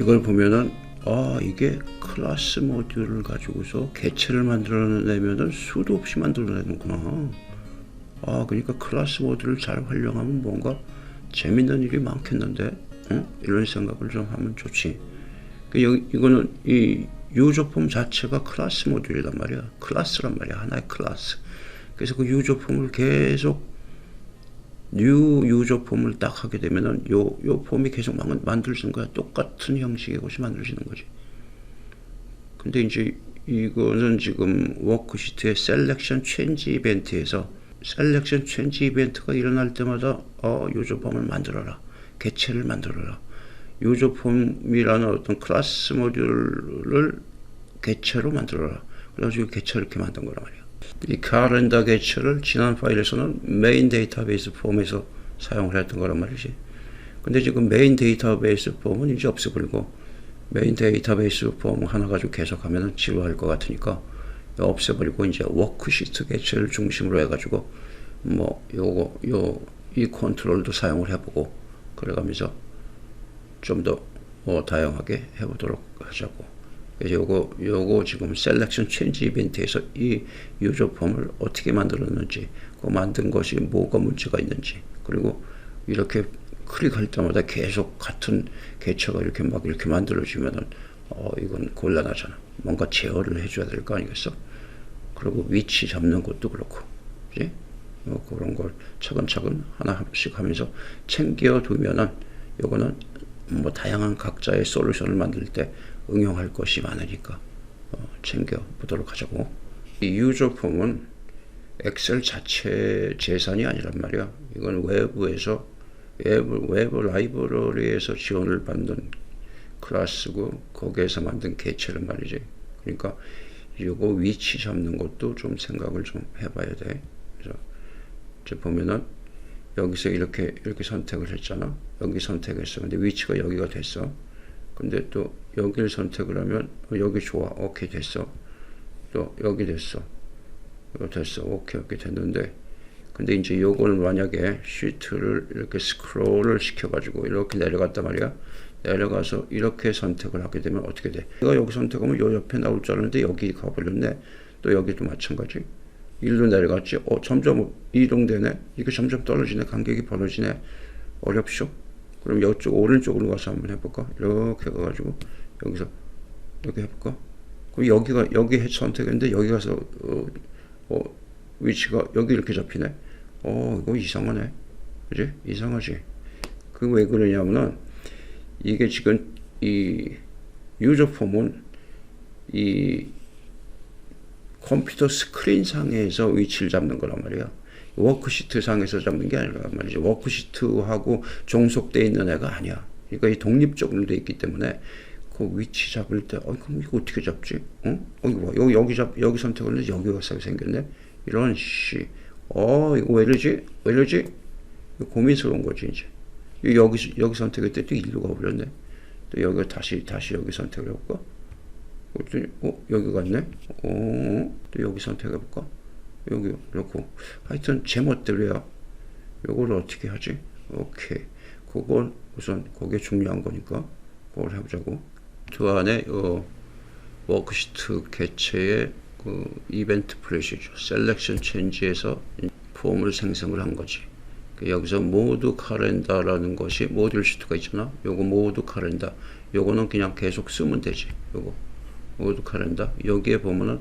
이걸 보면은 아 이게 클래스 모듈을 가지고서 개체를 만들어내면은 수도 없이 만들어내는구나. 아 그러니까 클래스 모듈을 잘 활용하면 뭔가 재밌는 일이 많겠는데 응? 이런 생각을 좀 하면 좋지. 그 여기 이거는 이 유조폼 자체가 클래스 모듈이란 말이야. 클래스란 말이야. 하나의 클래스. 그래서 그 유조폼을 계속 뉴 유조폼을 딱 하게 되면은 요, 요 폼이 계속 만, 만들어지는 거야. 똑같은 형식의 것이 만들어지는 거지. 근데 이제 이거는 지금 워크시트의 셀렉션 체인지 이벤트에서 셀렉션 체인지 이벤트가 일어날 때마다 어, 유조폼을 만들어라. 개체를 만들어라. 유조폼이라는 어떤 클래스 모듈을 개체로 만들어라. 그래가지고 개체를 이렇게 만든 거란 말이야. 이 카렌다 개체를 지난 파일에서는 메인 데이터베이스 폼에서 사용을 했던 거란 말이지. 근데 지금 메인 데이터베이스 폼은 이제 없애버리고 메인 데이터베이스 폼 하나 가지고 계속하면 지루할 것 같으니까 없애버리고 이제 워크시트 개체를 중심으로 해가지고 뭐 요거 요 이 컨트롤도 사용을 해보고 그래가면서 좀더 뭐 다양하게 해보도록 하자고. 그래서 요거 요거 지금 셀렉션 체인지 이벤트에서 이 유저 폼을 어떻게 만들었는지, 그 만든 것이 뭐가 문제가 있는지, 그리고 이렇게 클릭할 때마다 계속 같은 개체가 이렇게 막 이렇게 만들어지면은 어 이건 곤란하잖아. 뭔가 제어를 해줘야 될 거 아니겠어? 그리고 위치 잡는 것도 그렇고, 그지? 뭐 그런 걸 차근차근 하나씩 하면서 챙겨 두면은 요거는 뭐 다양한 각자의 솔루션을 만들 때 응용할 것이 많으니까 어, 챙겨 보도록 하자고. 이 유저 폼은 엑셀 자체 재산이 아니란 말이야. 이건 외부에서 외부, 외부 라이브러리에서 지원을 받는 클래스고 거기에서 만든 개체를 말이지. 그러니까 이거 위치 잡는 것도 좀 생각을 좀 해봐야 돼. 그래서 이제 보면은 여기서 이렇게 이렇게 선택을 했잖아. 여기 선택했어. 근데 위치가 여기가 됐어. 근데 또 여기를 선택을 하면 어, 여기 좋아. 오케이 됐어. 또 여기 됐어. 이거 됐어. 오케이 오케이 됐는데 근데 이제 요거는 만약에 시트를 이렇게 스크롤을 시켜 가지고 이렇게 내려갔단 말이야. 내려가서 이렇게 선택을 하게 되면 어떻게 돼? 내가 여기 선택하면 요 옆에 나올 줄 알았는데 여기 가버렸네. 또 여기도 마찬가지. 일로 내려갔지. 어, 점점 이동되네. 이게 점점 떨어지네. 간격이 벌어지네. 어렵쇼? 그럼 이쪽 오른쪽으로 가서 한번 해볼까? 이렇게 가가지고 여기서 이렇게 해볼까? 그럼 여기가 여기 해 선택했는데 여기 가서 어, 어, 위치가 여기 이렇게 잡히네. 어, 이거 이상하네. 그지? 이상하지? 그 왜 그러냐면은 이게 지금 이 유저 폼은 이 컴퓨터 스크린 상에서 위치를 잡는 거란 말이야. 워크시트 상에서 잡는 게 아니란 말이지. 워크시트하고 종속돼 있는 애가 아니야. 그러니까 이 독립적으로 돼 있기 때문에 그 위치 잡을 때, 어, 그럼 이거 어떻게 잡지? 어? 어, 이거 봐. 여기, 여기 잡, 여기 선택을 했는데 여기가 생겼네? 이런, 씨. 어, 이거 왜 이러지? 왜 이러지? 고민스러운 거지, 이제. 여기, 여기 선택했을 때또 일로 가버렸네. 또 여기 다시, 다시 여기 선택을 해볼까? 그랬더니, 어, 여기 갔네? 어, 또 여기 선택해볼까? 여기, 이렇고. 하여튼, 제 멋대로야. 요거를 어떻게 하지? 오케이. 그걸 우선, 그게 중요한 거니까, 그걸 해보자고. 그 안에, 어, 워크시트 개체의 그 이벤트 프레시죠. 셀렉션 체인지에서 폼을 생성을 한 거지. 그 여기서 모두 카렌다라는 것이 모듈 시트가 있잖아. 요거 모두 카렌다. 요거는 그냥 계속 쓰면 되지. 요거. 모두 카렌다. 여기에 보면은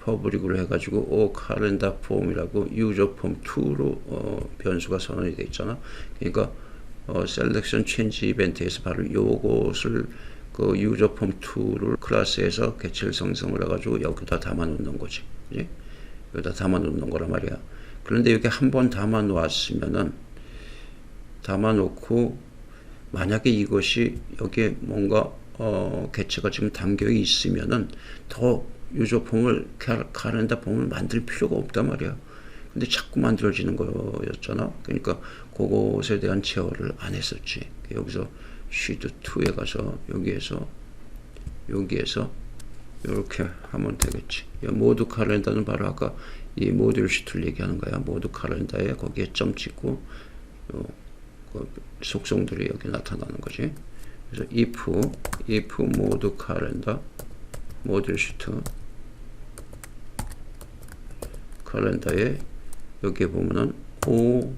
퍼블릭으로 해가지고 오 카렌다 폼이라고 유저 폼 2로 어, 변수가 선언이 돼 있잖아. 그러니까 어, 셀렉션 체인지 이벤트에서 바로 요것을 그 유저 폼 2를 클래스에서 개체를 생성을 해가지고 여기다 담아 놓는 거지. 그지? 여기다 담아 놓는 거란 말이야. 그런데 이렇게 한 번 담아 놓았으면은 담아 놓고 만약에 이것이 여기에 뭔가 어, 개체가 지금 담겨 있으면은 더 유저 폼을 카렌다 폼을 만들 필요가 없단 말이야. 근데 자꾸 만들어지는 거였잖아. 그러니까 그것에 대한 제어를 안 했었지. 여기서 시트 2에 가서 여기에서 여기에서 이렇게 하면 되겠지. 모두 카렌다는 바로 아까 이 모듈 시트를 얘기하는 거야. 모두 카렌다에 거기에 점 찍고 요, 그 속성들이 여기 나타나는 거지. 그래서 if if 모드 칼렌더 모듈 시트 칼렌더에 여기에 보면은 O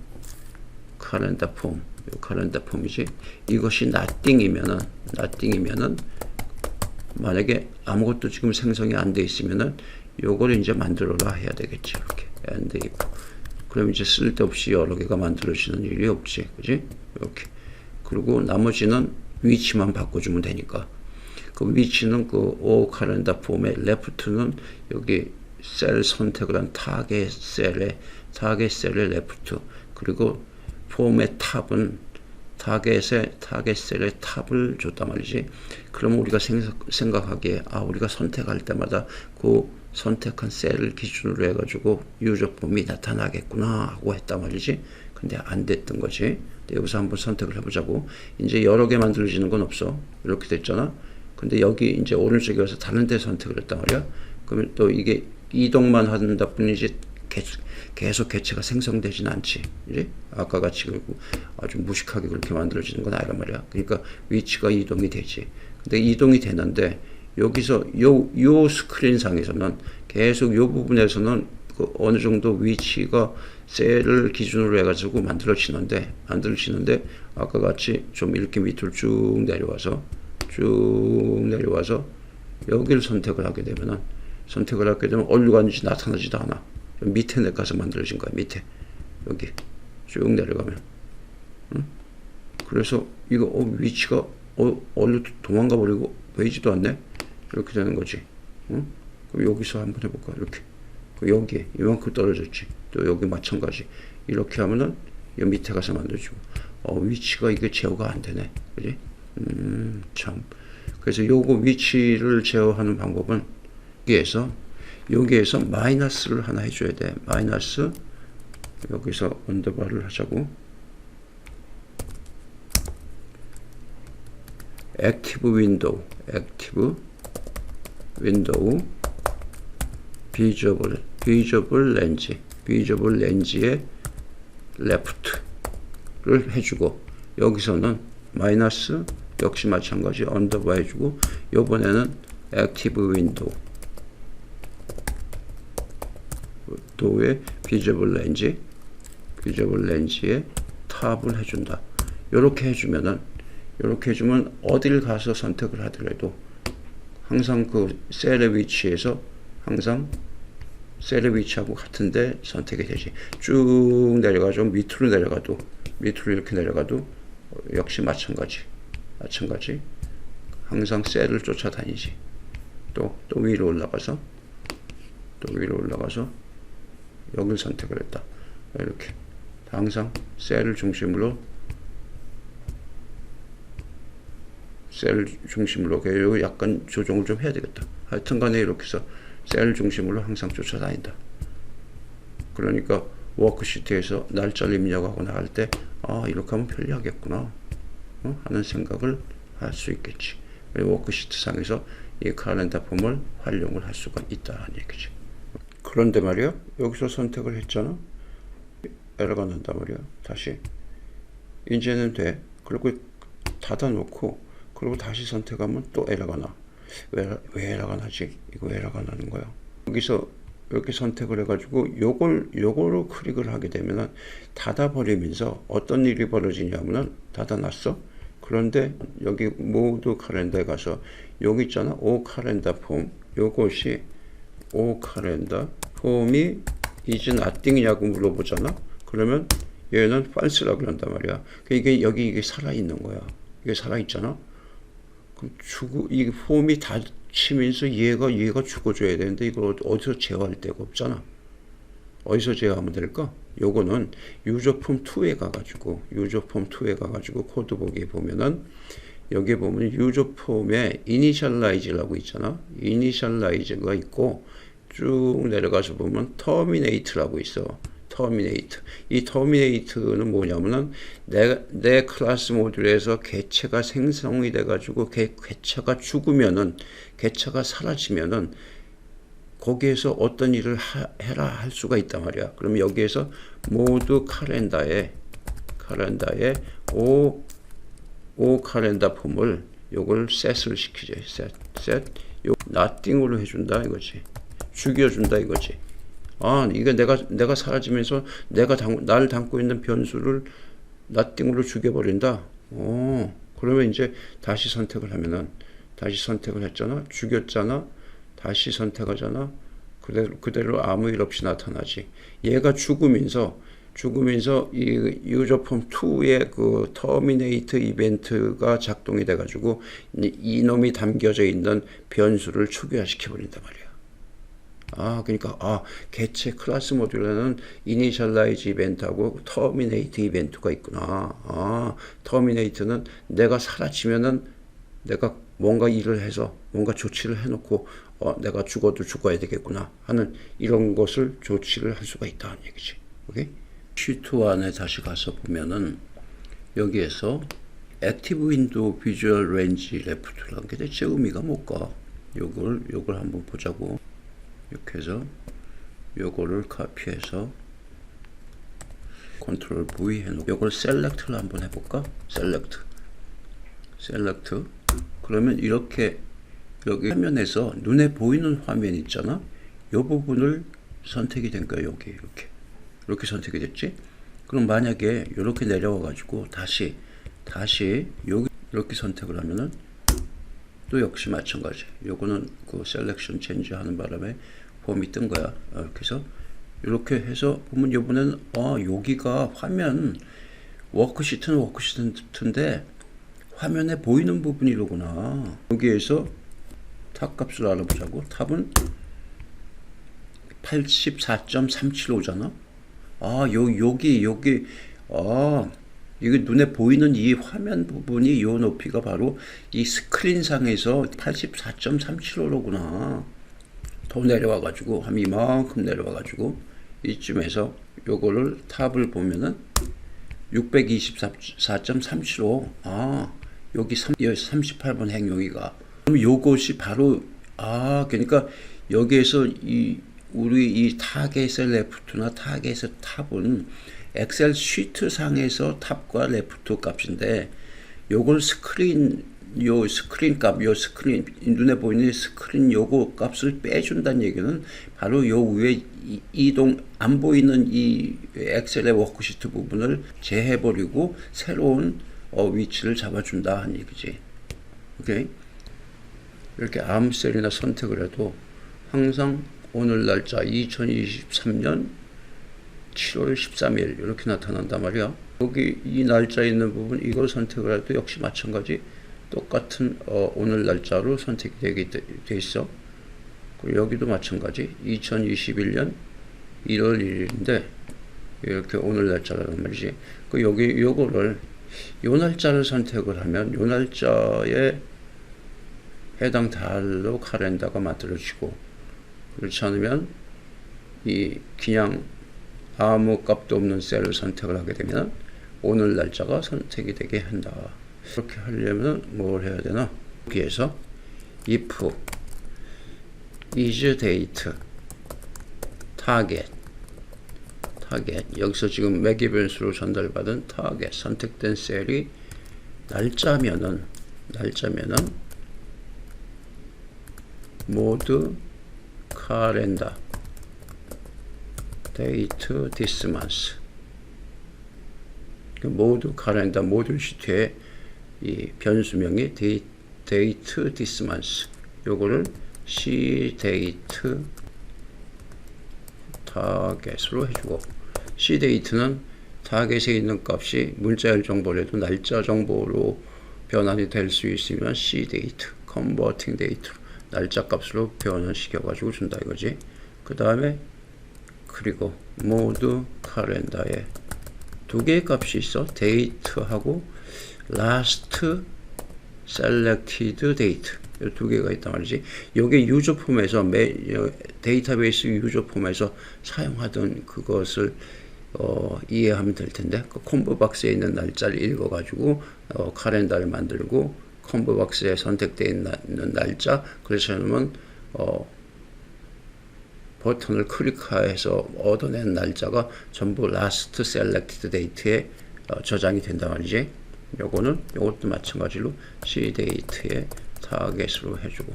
칼렌더 폼, 요 칼렌더 폼이지. 이것이 nothing이면은 nothing이면은 만약에 아무것도 지금 생성이 안 돼 있으면은 요걸 이제 만들어라 해야 되겠지 이렇게. and if. 그럼 이제 쓸데없이 여러 개가 만들어지는 일이 없지 그지? 이렇게. 그리고 나머지는 위치만 바꿔주면 되니까. 그 위치는 그 O 칼렌더 폼의 레프트는 여기 셀 선택을 한 타겟 셀에 타겟 셀의 레프트 그리고 폼의 탑은 타겟의 타겟 셀의 탑을 줬단 말이지. 그럼 우리가 생각, 생각하기에 아 우리가 선택할 때마다 그 선택한 셀을 기준으로 해가지고 유저 폼이 나타나겠구나 하고 했단 말이지. 근데 안 됐던 거지. 여기서 한번 선택을 해보자고. 이제 여러 개 만들어지는 건 없어. 이렇게 됐잖아. 근데 여기 이제 오른쪽에 와서 다른 데 선택을 했단 말이야. 그러면 또 이게 이동만 한다 뿐이지 계속, 계속 개체가 생성되지는 않지. 이제 아까 같이 그리고 아주 무식하게 그렇게 만들어지는 건 아니란 말이야. 그러니까 위치가 이동이 되지. 근데 이동이 되는데 여기서 요, 요 스크린 상에서는 계속 요 부분에서는 그 어느 정도 위치가 셀을 기준으로 해가지고 만들어지는데, 만들어지는데 아까 같이 좀 이렇게 밑으로 쭉 내려와서 쭉 내려와서 여기를 선택을 하게 되면은 선택을 하게 되면 어디가 있는지 나타나지도 않아. 밑에 내가서 만들어진 거야. 밑에 여기 쭉 내려가면. 응? 그래서 이거 어, 위치가 어, 어디로 도망가 버리고 보이지도 않네. 이렇게 되는 거지. 응? 그럼 여기서 한번 해볼까? 이렇게. 그 여기 이만큼 떨어졌지. 또 여기 마찬가지. 이렇게 하면은 이 밑에 가서 만들어지고. 어, 위치가 이게 제어가 안 되네. 그지? 음, 참. 그래서 요거 위치를 제어하는 방법은 여기에서 여기에서 마이너스를 하나 해줘야 돼. 마이너스. 여기서 언더바를 하자고. 액티브 윈도우, 액티브 윈도우, 비저블, 비저블 렌즈, 비저블 렌즈의 레프트를 해주고 여기서는 마이너스. 역시 마찬가지 언더바 해주고 요번에는 액티브 윈도우 도의 비저블 렌즈 비저블 렌즈에 탑을 해준다. 이렇게 해주면은 이렇게 해주면 어딜 가서 선택을 하더라도 항상 그 셀의 위치에서 항상 셀의 위치하고 같은데 선택이 되지. 쭉 내려가죠. 밑으로 내려가도 밑으로 이렇게 내려가도 역시 마찬가지. 마찬가지. 항상 셀을 쫓아다니지. 또, 또 위로 올라가서 또 위로 올라가서 여기를 선택을 했다. 이렇게 항상 셀을 중심으로 셀 중심으로 여기 약간 조정을 좀 해야 되겠다. 하여튼 간에 이렇게 해서 셀 중심으로 항상 쫓아다닌다. 그러니까 워크시트에서 날짜를 입력하고 나갈 때, 아, 이렇게 하면 편리하겠구나. 어? 하는 생각을 할 수 있겠지. 워크시트 상에서 이 칼렌더 폼을 활용을 할 수가 있다는 얘기지. 그런데 말이야, 여기서 선택을 했잖아. 에러가 난단 말이야. 다시. 이제는 돼. 그리고 닫아놓고, 그리고 다시 선택하면 또 에러가 나. 왜, 왜 에러가 나지? 이거 왜 에러가 나는 거야? 여기서 이렇게 선택을 해가지고 요걸 요거로 클릭을 하게 되면은 닫아버리면서 어떤 일이 벌어지냐면은 닫아놨어. 그런데 여기 모두 카렌더에 가서 여기 있잖아. 오 카렌더 폼. 요것이 오 카렌더 폼이 is nothing이냐고 물어보잖아. 그러면 얘는 false라고 그런단 말이야. 이게 여기 이게 살아 있는 거야. 이게 살아 있잖아. 그럼 죽어 이 폼이 닫히면서 얘가 얘가 죽어줘야 되는데 이걸 어디서 제어할 데가 없잖아. 어디서 제어하면 될까? 요거는 유저폼 2에 가가지고 유저폼 2에 가가지고 코드북에 보면은 여기에 보면 유저폼에 이니셜라이즈라고 있잖아. 이니셜라이즈가 있고 쭉 내려가서 보면 터미네이트라고 있어. 터미네이트. 이 터미네이트는 뭐냐면은 내, 내 클래스 모듈에서 개체가 생성이 돼가지고 개, 개체가 죽으면은 개체가 사라지면은 거기에서 어떤 일을 하, 해라 할 수가 있단 말이야. 그럼 여기에서 모두 카렌다에 카렌다에 오 오 카렌다 폼을 요걸 셋을 시키죠. 셋, 셋. 요 나띵으로 해준다 이거지. 죽여준다 이거지. 아 이게 내가 내가 사라지면서 내가 담, 나를 담고 있는 변수를 나띵으로 죽여버린다. 어 그러면 이제 다시 선택을 하면은 다시 선택을 했잖아. 죽였잖아. 다시 선택하잖아. 그대로 그대로 아무 일 없이 나타나지. 얘가 죽으면서 죽으면서 이 유저폼 2의 그 터미네이트 이벤트가 작동이 돼가지고 이- 이놈이 담겨져 있는 변수를 초기화시켜 버린단 말이야. 아, 그러니까 아 개체 클래스 모듈에는 이니셜라이즈 이벤트하고 터미네이트 이벤트가 있구나. 아, 터미네이트는 내가 사라지면은 내가 뭔가 일을 해서 뭔가 조치를 해놓고 어, 내가 죽어도 죽어야 되겠구나 하는 이런 것을 조치를 할 수가 있다는 얘기지. 오케이? 시트 안에 다시 가서 보면은 여기에서 액티브 윈도우 비주얼 렌지 레프트라는 게 대체 의미가 뭘까? 요걸 요걸 한번 보자고. 이렇게 해서 요거를 카피해서 컨트롤 V 해놓고 요걸 셀렉트를 한번 해볼까? 셀렉트 셀렉트 그러면 이렇게 여기 화면에서 눈에 보이는 화면 있잖아? 요 부분을 선택이 된 거야 여기. 이렇게. 이렇게 선택이 됐지? 그럼 만약에 이렇게 내려와 가지고 다시 다시 여기 이렇게 선택을 하면은 또 역시 마찬가지. 요거는 그 셀렉션 체인지 하는 바람에 폼이 뜬 거야. 어, 해서 이렇게 해서 보면 요번에는 아 여기가 화면 워크시트는 워크시트인데 화면에 보이는 부분이 이러구나. 여기에서 탑 값을 알아보자고. 탑은 84.375잖아. 아, 요, 여기, 여기, 아, 이게 눈에 보이는 이 화면 부분이 요 높이가 바로 이 스크린상에서 84.375로구나. 더 내려와가지고, 한 이만큼 내려와가지고, 이쯤에서 요거를 탑을 보면은 624.375. 아, 여기 3, 38번 행 여기가. 그럼 요것이 바로, 아, 그러니까 여기에서 이, 우리 이 타겟의 레프트나 타겟의 탑은 엑셀 시트 상에서 탑과 레프트 값인데 요걸 스크린 요 스크린 값, 요 스크린 눈에 보이는 스크린 요거 값을 빼준다는 얘기는 바로 요 위에 이- 이동 안 보이는 이 엑셀의 워크시트 부분을 제해버리고 새로운 어, 위치를 잡아준다 하는 얘기지. 오케이? 이렇게 아무 셀이나 선택을 해도 항상 오늘 날짜 2023년 7월 13일 이렇게 나타난단 말이야. 여기 이 날짜 있는 부분 이걸 선택을 해도 역시 마찬가지 똑같은 어, 오늘 날짜로 선택이 되게 돼, 돼 있어. 그리고 여기도 마찬가지 2021년 1월 1일인데 이렇게 오늘 날짜라는 말이지. 그 여기 요거를 요 날짜를 선택을 하면 요 날짜에 해당 달로 카렌다가 만들어지고 그렇지 않으면 이 그냥 아무 값도 없는 셀을 선택을 하게 되면 오늘 날짜가 선택이 되게 한다. 그렇게 하려면 뭘 해야 되나? 여기에서 if is date target target 여기서 지금 변수로 전달받은 target 선택된 셀이 날짜면은 날짜면은 모두 카렌다 데이트 디스 만스 모두 카렌다 모듈 시트의 이 변수명이 데이, 데이트 디스 만스 요거를 C 데이트 타겟으로 해주고 C 데이트는 타겟에 있는 값이 문자열 정보라도 날짜 정보로 변환이 될 수 있으면 C 데이트 컨버팅 데이트 날짜 값으로 변환시켜 가지고 준다 이거지 그 다음에 그리고 모두 카렌다에 두 개의 값이 있어. 데이트하고 last selected date. 이두 개가 있단 말이지. 요게 유저 폼에서 매, 어, 데이터베이스 유저 폼에서 사용하던 그것을 어, 이해하면 될 텐데 그 콤보 박스에 있는 날짜를 읽어 가지고 어, 카렌다를 만들고 콤보 박스에 선택되어 있는 날짜 그래서 그러면 어, 버튼을 클릭해서 얻어낸 날짜가 전부 last selected date에 어, 저장이 된단 말이지. 요거는 요것도 마찬가지로 C 데이트에 타겟으로 해주고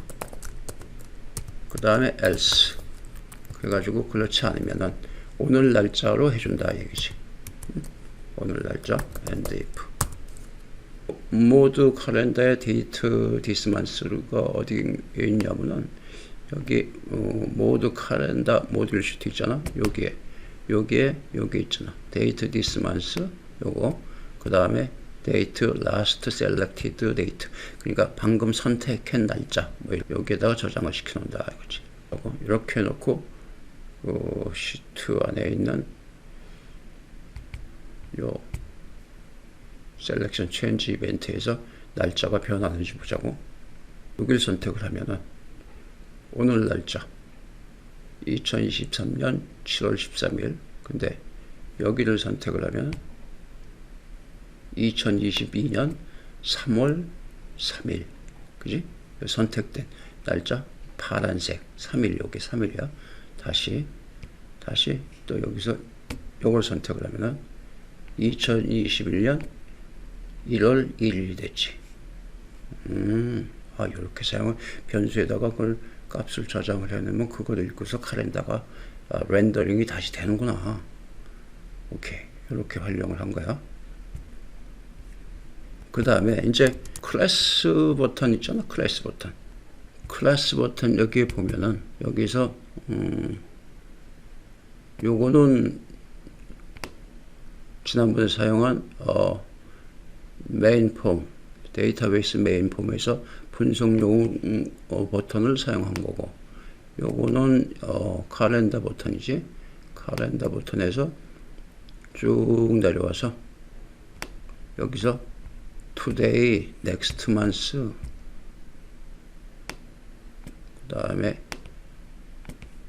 그 다음에 else 그래가지고 그렇지 않으면은 오늘 날짜로 해준다 얘기지 음? 오늘 날짜 and if 모두 카렌더의 데이트 디스만스가 어디에 있냐면은 여기 어, 모두 카렌더 모듈 시트 있잖아. 여기에 여기에 여기 있잖아. 데이트 디스만스 요거. 그 다음에 데이트 라스트 셀렉티드 데이트. 그러니까 방금 선택한 날짜. 뭐 여기에다가 저장을 시켜 놓는다 이거지. 이렇게 해놓고 그 시트 안에 있는 요 셀렉션 체인지 이벤트에서 날짜가 변하는지 보자고. 여기를 선택을 하면은 오늘 날짜 2023년 7월 13일. 근데 여기를 선택을 하면 2022년 3월 3일. 그지? 선택된 날짜 파란색. 3일 여기 3일이야. 다시 다시 또 여기서 요걸 선택을 하면은 2021년 1월 1일이 됐지 음, 아, 이렇게 사용을 변수에다가 그걸 값을 저장을 해놓으면 그걸 읽고서 카렌다가 아, 렌더링이 다시 되는구나. 오케이. 이렇게 활용을 한 거야. 그 다음에 이제 클래스 버튼 있잖아. 클래스 버튼. 클래스 버튼 여기에 보면은 여기서 음, 요거는 지난번에 사용한 어, 메인 폼 데이터베이스 메인 폼에서 분석용 어, 버튼을 사용한 거고 요거는 어, 카렌더 버튼이지. 카렌더 버튼에서 쭉 내려와서 여기서 today, next month 그 다음에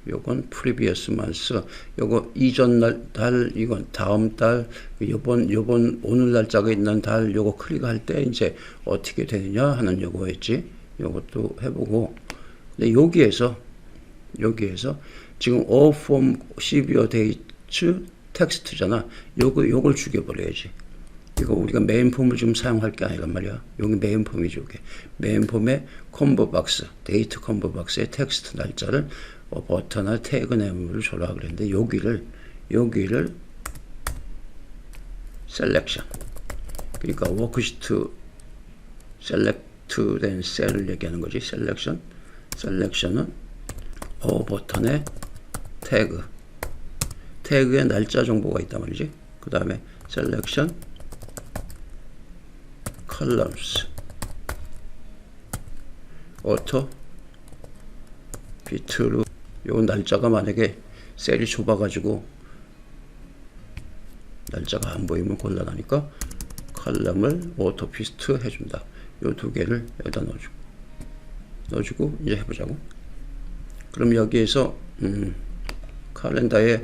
요건 previous month 요거 이전 날, 달 이건 다음 달 요번 요번 오늘 날짜가 있는 달 요거 클릭할 때 이제 어떻게 되느냐 하는 요거였지 요것도 해보고 근데 여기에서 여기에서 지금 all from CBO dates 텍스트잖아 요거 요걸 죽여버려야지 이거 우리가 메인 폼을 좀 사용할 게 아니란 말이야. 여기 메인 폼이죠. 이게. 메인 폼의 콤보 박스, 데이트 콤보 박스의 텍스트 날짜를 어, 버터나 태그 네임을 줘라 그랬는데 여기를 여기를 셀렉션 그러니까 워크시트 셀렉트 된 셀을 얘기하는 거지. 셀렉션 셀렉션은 어 버튼의 태그 태그에 날짜 정보가 있단 말이지. 그 다음에 셀렉션 columns auto 비트로 요 날짜가 만약에 셀이 좁아가지고 날짜가 안 보이면 곤란하니까 컬럼을 오토 피스트 해준다. 요 두 개를 여기다 넣어주고 넣어주고 이제 해보자고. 그럼 여기에서 음, 칼렌더에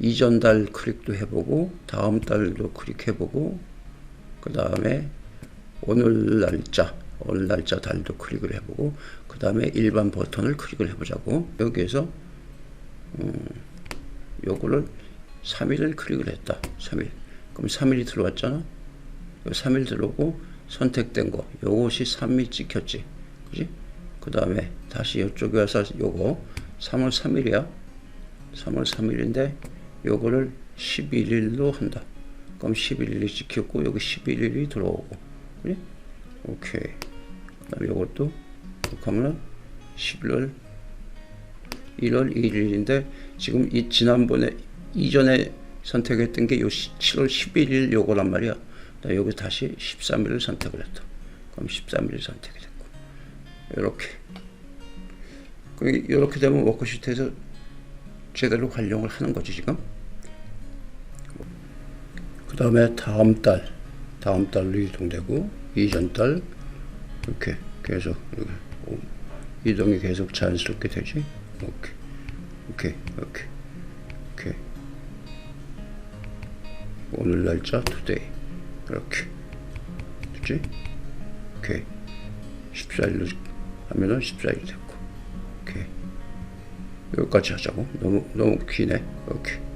이전 달 클릭도 해보고 다음 달도 클릭해보고 그 다음에 오늘 날짜 오늘 날짜 달도 클릭을 해보고 그 다음에 일반 버튼을 클릭을 해보자고. 여기에서 음, 요거를 3일을 클릭을 했다. 3일. 그럼 3일이 들어왔잖아? 요 3일 들어오고 선택된 거. 요것이 3일 찍혔지. 그지? 그 다음에 다시 이쪽에 와서 요거 3월 3일이야. 3월 3일인데 요거를 11일로 한다. 그럼 11일이 찍혔고 여기 11일이 들어오고. 그래? 오케이. 그 다음에 이것도 하면 11월 1월 1일인데 지금 이 지난번에 이전에 선택했던 게 요 7월 11일 요거란 말이야. 나 여기 다시 13일을 선택을 했다. 그럼 13일 선택이 됐고 이렇게 이렇게 되면 워크시트에서 제대로 활용을 하는 거지 지금. 그 다음에 다음 달 다음 달로 이동되고 이 전 달 이렇게 계속 이동이 계속 자연스럽게 되지. 오케이, 오케이, 오케이, 오케이. 오늘 날짜 투데이 이렇게 됐지? 오케이. 14일로 하면은 14일 됐고 오케이. 여기까지 하자고. 너무 너무 기네. 오케이.